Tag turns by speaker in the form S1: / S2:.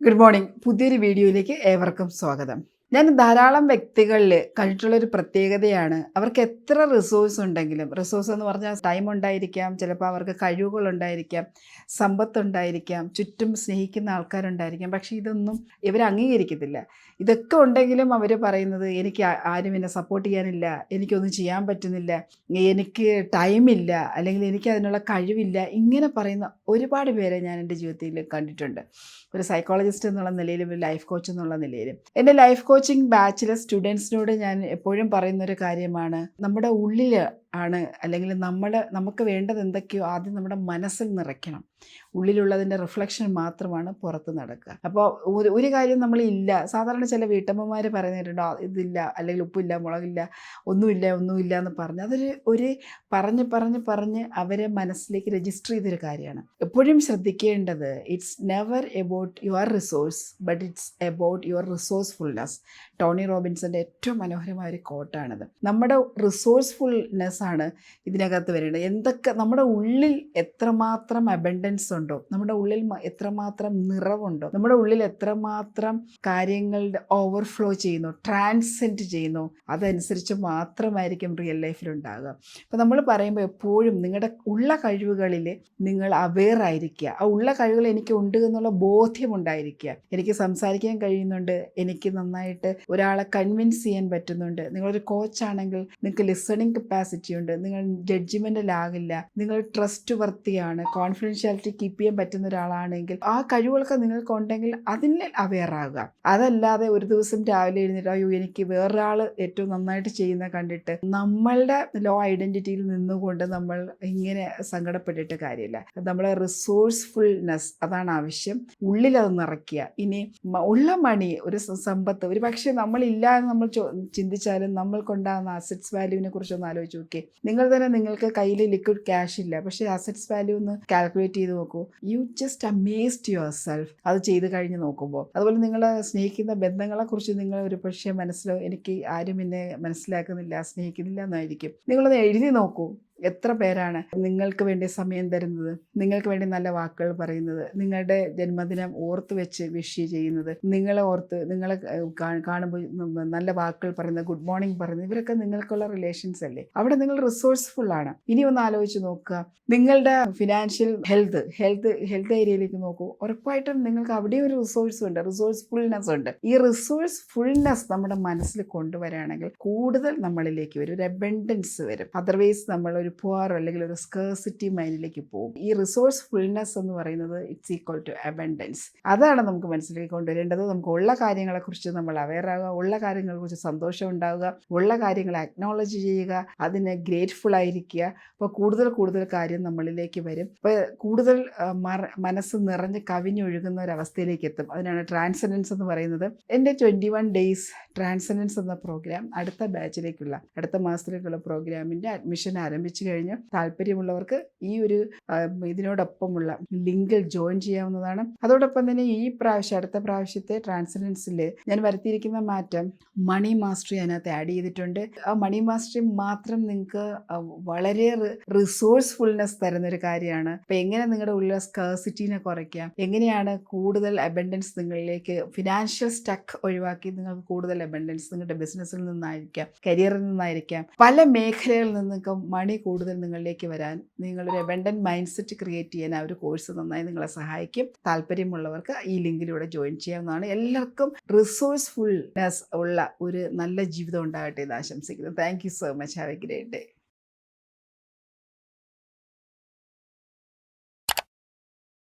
S1: Good morning. പുതിയൊരു വീഡിയോയിലേക്ക് ഏവർക്കും സ്വാഗതം. ഞാൻ ധാരാളം വ്യക്തികളിൽ കണ്ടിട്ടുള്ളൊരു പ്രത്യേകതയാണ്. അവർക്ക് എത്ര റിസോഴ്സ് ഉണ്ടെങ്കിലും റിസോഴ്സ് എന്ന് പറഞ്ഞാൽ ടൈം ഉണ്ടായിരിക്കാം ചിലപ്പോൾ അവർക്ക് കഴിവുകൾ ഉണ്ടായിരിക്കാം സമ്പത്ത് ഉണ്ടായിരിക്കാം ചുറ്റും സ്നേഹിക്കുന്ന ആൾക്കാരുണ്ടായിരിക്കാം പക്ഷേ ഇതൊന്നും ഇവർ അംഗീകരിക്കത്തില്ല. ഇതൊക്കെ ഉണ്ടെങ്കിലും അവർ പറയുന്നത് എനിക്ക് ആരും എന്നെ സപ്പോർട്ട് ചെയ്യാനില്ല എനിക്കൊന്നും ചെയ്യാൻ പറ്റുന്നില്ല എനിക്ക് ടൈമില്ല അല്ലെങ്കിൽ എനിക്ക് അതിനുള്ള കഴിവില്ല ഇങ്ങനെ പറയുന്ന ഒരുപാട് പേരെ ഞാൻ എന്റെ ജീവിതത്തിൽ കണ്ടിട്ടുണ്ട്. ഒരു സൈക്കോളജിസ്റ്റ് എന്നുള്ള നിലയിലും ഒരു ലൈഫ് കോച്ച് എന്നുള്ള നിലയിലും. എന്റെ ലൈഫ് കോച്ചിങ് ബാച്ചിലെ സ്റ്റുഡൻസിനോട് ഞാൻ എപ്പോഴും പറയുന്നൊരു കാര്യമാണ്. നമ്മുടെ ഉള്ളിൽ ആണ് അല്ലെങ്കിൽ നമ്മൾ നമുക്ക് വേണ്ടത് എന്തൊക്കെയോ ആദ്യം നമ്മുടെ മനസ്സിൽ നിറയ്ക്കണം. ഉള്ളിലുള്ളതിന്റെ റിഫ്ലക്ഷൻ മാത്രമാണ് പുറത്ത് നടക്കുക. അപ്പോൾ ഒരു ഒരു കാര്യം നമ്മൾ ഇല്ല സാധാരണ ചില വീട്ടമ്മമാർ പറയുന്നിട്ടുണ്ടോ ഇതില്ല അല്ലെങ്കിൽ ഉപ്പില്ല മുളകില്ല ഒന്നുമില്ല ഒന്നുമില്ല എന്ന് പറഞ്ഞ് അതൊരു ഒരു പറഞ്ഞ് പറഞ്ഞ് പറഞ്ഞ് അവരെ മനസ്സിലേക്ക് രജിസ്റ്റർ ചെയ്തൊരു കാര്യമാണ്. എപ്പോഴും ശ്രദ്ധിക്കേണ്ടത് it's never about your resource but it's about your resourcefulness Tony റോബിൻസിന്റെ ഏറ്റവും മനോഹരമായ ഒരു കോട്ടാണിത് നമ്മുടെ റിസോഴ്സ്ഫുൾനെസ് ആണ് ഇതിനകത്ത് വരേണ്ടത് എന്തൊക്കെ നമ്മുടെ ഉള്ളിൽ എത്രമാത്രം അബൻഡൻസ് ഉണ്ടോ? നമ്മുടെ ഉള്ളിൽ എത്രമാത്രം നിറവുണ്ടോ? നമ്മുടെ ഉള്ളിൽ എത്രമാത്രം കാര്യങ്ങളുടെ ഓവർഫ്ലോ ചെയ്യുന്നു ട്രാൻസെൻഡ് ചെയ്യുന്നു അതനുസരിച്ച് മാത്രമായിരിക്കും റിയൽ ലൈഫിൽ ഉണ്ടാകുക. അപ്പോൾ നമ്മൾ പറയുമ്പോൾ എപ്പോഴും നിങ്ങളുടെ ഉള്ള കഴിവുകളിൽ നിങ്ങൾ അവെയർ ആയിരിക്കുക. ആ ഉള്ള കഴിവുകൾ എനിക്ക് ഉണ്ട് എന്നുള്ള ബോധ്യം ഉണ്ടായിരിക്കുക. എനിക്ക് സംസാരിക്കാൻ കഴിയുന്നുണ്ട് എനിക്ക് നന്നായിട്ട് ഒരാളെ കൺവിൻസ് ചെയ്യാൻ പറ്റുന്നുണ്ട് നിങ്ങളൊരു കോച്ചാണെങ്കിൽ നിങ്ങൾക്ക് ലിസണിങ് കപ്പാസിറ്റി ഉണ്ട് നിങ്ങൾ ജഡ്ജിമെന്റിലാകില്ല നിങ്ങൾ ട്രസ്റ്റ് വർത്തിയാണ് കോൺഫിഡൻഷ്യാലിറ്റി കീപ്പ് ചെയ്യാൻ പറ്റുന്ന ഒരാളാണെങ്കിൽ ആ കഴിവുകളൊക്കെ നിങ്ങൾക്ക് ഉണ്ടെങ്കിൽ അതിനെ അവെയർ ആകുക അതല്ലാതെ ഒരു ദിവസം രാവിലെ എഴുന്നേറ്റ് അയ്യോ എനിക്ക് വേറൊരാൾ ഏറ്റവും നന്നായിട്ട് ചെയ്യുന്ന കണ്ടിട്ട് നമ്മളുടെ ലോ ഐഡന്റിറ്റിയിൽ നിന്നുകൊണ്ട് നമ്മൾ ഇങ്ങനെ സങ്കടപ്പെട്ടിട്ട് കാര്യമില്ല. നമ്മളെ റിസോഴ്സ്ഫുൾനെസ് അതാണ് ആവശ്യം. ഉള്ളിൽ അത് നിറയ്ക്കുക ഇനി ഉള്ള മണി ഒരു സമ്പത്ത് ഒരു പക്ഷേ നമ്മളില്ല എന്ന് നമ്മൾ ചിന്തിച്ചാലും നമ്മൾക്കുണ്ടാകുന്ന അസറ്റ്സ് വാല്യൂവിനെ കുറിച്ചൊന്ന് ആലോചിച്ച് നോക്കി നിങ്ങൾ തന്നെ നിങ്ങൾക്ക് കയ്യിൽ ലിക്വിഡ് ക്യാഷ് ഇല്ല. പക്ഷേ അസറ്റ്സ് വാല്യൂ ഒന്ന് കാൽക്കുലേറ്റ് ചെയ്ത് നോക്കൂ. You just amazed yourself അത് ചെയ്ത് കഴിഞ്ഞ് നോക്കുമ്പോൾ അതുപോലെ നിങ്ങൾ സ്നേഹിക്കുന്ന ബന്ധങ്ങളെക്കുറിച്ച് നിങ്ങൾ ഒരു പക്ഷേ മനസ്സിലോ എനിക്ക് ആരും എന്നെ മനസ്സിലാക്കുന്നില്ല സ്നേഹിക്കുന്നില്ല എന്നായിരിക്കും. നിങ്ങളത് എഴുതി നോക്കൂ. എത്ര പേരാണ് നിങ്ങൾക്ക് വേണ്ടി സമയം തരുന്നത്? നിങ്ങൾക്ക് വേണ്ടി നല്ല വാക്കുകൾ പറയുന്നത്? നിങ്ങളുടെ ജന്മദിനം ഓർത്ത് വെച്ച് വിഷ് ചെയ്യുന്നത്? നിങ്ങളെ ഓർത്ത് നിങ്ങളെ കാണുമ്പോൾ നല്ല വാക്കുകൾ പറയുന്നത് ഗുഡ് മോർണിംഗ് പറയുന്നത് ഇവരൊക്കെ നിങ്ങൾക്കുള്ള റിലേഷൻസ് അല്ലേ? അവിടെ നിങ്ങൾ റിസോഴ്സ്ഫുൾ ആണ്. ഇനി ഒന്ന് ആലോചിച്ച് നോക്കുക. നിങ്ങളുടെ ഫിനാൻഷ്യൽ ഹെൽത്ത് ഹെൽത്ത് ഹെൽത്ത് ഏരിയയിലേക്ക് നോക്കൂ. ഉറപ്പായിട്ടും നിങ്ങൾക്ക് അവിടെ ഒരു റിസോഴ്സ് ഉണ്ട്. റിസോഴ്സ്ഫുൾനെസ് ഉണ്ട്. ഈ റിസോഴ്സ്ഫുൾനെസ് നമ്മുടെ മനസ്സിൽ കൊണ്ടുവരികയാണെങ്കിൽ കൂടുതൽ നമ്മളിലേക്ക് വരും. ഒരു അബൻഡൻസ് വരും. അതർവൈസ് നമ്മൾ ഒരു പുവർ അല്ലെങ്കിൽ ഒരു സ്കേഴ്സിറ്റി മൈൻഡിലേക്ക് പോകും. ഈ റിസോഴ്സ് ഫുൾനെസ് എന്ന് പറയുന്നത് ഇറ്റ്സ് ഈക്വൽ ടു അബൻഡൻസ് അതാണ് നമുക്ക് മനസ്സിലേക്ക് കൊണ്ടുവരേണ്ടത്. നമുക്ക് ഉള്ള കാര്യങ്ങളെക്കുറിച്ച് നമ്മൾ അവെയർ ആകുക ഉള്ള കാര്യങ്ങളെക്കുറിച്ച് സന്തോഷം ഉണ്ടാവുക ഉള്ള കാര്യങ്ങൾ അക്നോളജ് ചെയ്യുക അതിന് ഗ്രേറ്റ്ഫുൾ ആയിരിക്കുക. അപ്പോൾ കൂടുതൽ കൂടുതൽ കാര്യം നമ്മളിലേക്ക് വരും. അപ്പോൾ കൂടുതൽ മനസ്സ് നിറഞ്ഞ് കവിഞ്ഞൊഴുകുന്ന ഒരു അവസ്ഥയിലേക്ക് എത്തും. അതിനാണ് ട്രാൻസെൻഡൻസ് എന്ന് പറയുന്നത്. എന്റെ ട്വന്റി വൺ ഡേയ്സ് ട്രാൻസെൻഡൻസ് എന്ന പ്രോഗ്രാം അടുത്ത ബാച്ചിലേക്കുള്ള അടുത്ത മാസത്തിലേക്കുള്ള പ്രോഗ്രാമിന്റെ അഡ്മിഷൻ ആരംഭിച്ചു കഴിഞ്ഞ് താല്പര്യമുള്ളവർക്ക് ഈ ഒരു ഇതിനോടൊപ്പമുള്ള ലിങ്കിൽ ജോയിൻ ചെയ്യാവുന്നതാണ്. അതോടൊപ്പം തന്നെ ഈ പ്രാവശ്യം അടുത്ത പ്രാവശ്യത്തെ ട്രാൻസെൻഡൻസിൽ ഞാൻ വരുത്തിയിരിക്കുന്ന മാറ്റം മണി മാസ്റ്ററി അതിനകത്ത് ആഡ് ചെയ്തിട്ടുണ്ട്. ആ മണി മാസ്റ്ററി മാത്രം നിങ്ങൾക്ക് വളരെ റിസോഴ്സ്ഫുൾനെസ് തരുന്ന ഒരു കാര്യമാണ്. അപ്പം എങ്ങനെ നിങ്ങളുടെ ഉള്ളിലെ സ്കേഴ്സിറ്റീനെ കുറയ്ക്കാം? എങ്ങനെയാണ് കൂടുതൽ അബൻഡൻസ് നിങ്ങളിലേക്ക് ഫിനാൻഷ്യൽ സ്റ്റക്ക് ഒഴിവാക്കി നിങ്ങൾക്ക് കൂടുതൽ അബൻഡൻസ് നിങ്ങളുടെ ബിസിനസ്സിൽ നിന്നായിരിക്കാം കരിയറിൽ നിന്നായിരിക്കാം പല മേഖലകളിൽ നിന്നൊക്കെ മണി കൂടുതൽ നിങ്ങളിലേക്ക് വരാൻ നിങ്ങളൊരു അബൻഡൻ മൈൻഡ് സെറ്റ് ക്രിയേറ്റ് ചെയ്യാൻ ആ ഒരു കോഴ്സ് നന്നായി നിങ്ങളെ സഹായിക്കും. താല്പര്യമുള്ളവർക്ക് ഈ ലിങ്കിലൂടെ ജോയിൻ ചെയ്യാവുന്നതാണ്. എല്ലാവർക്കും റിസോഴ്സ്ഫുൾനെസ് ഉള്ള ഒരു നല്ല ജീവിതം ഉണ്ടാകട്ടെ എന്ന് ആശംസിക്കുന്നു. Thank so much have a great day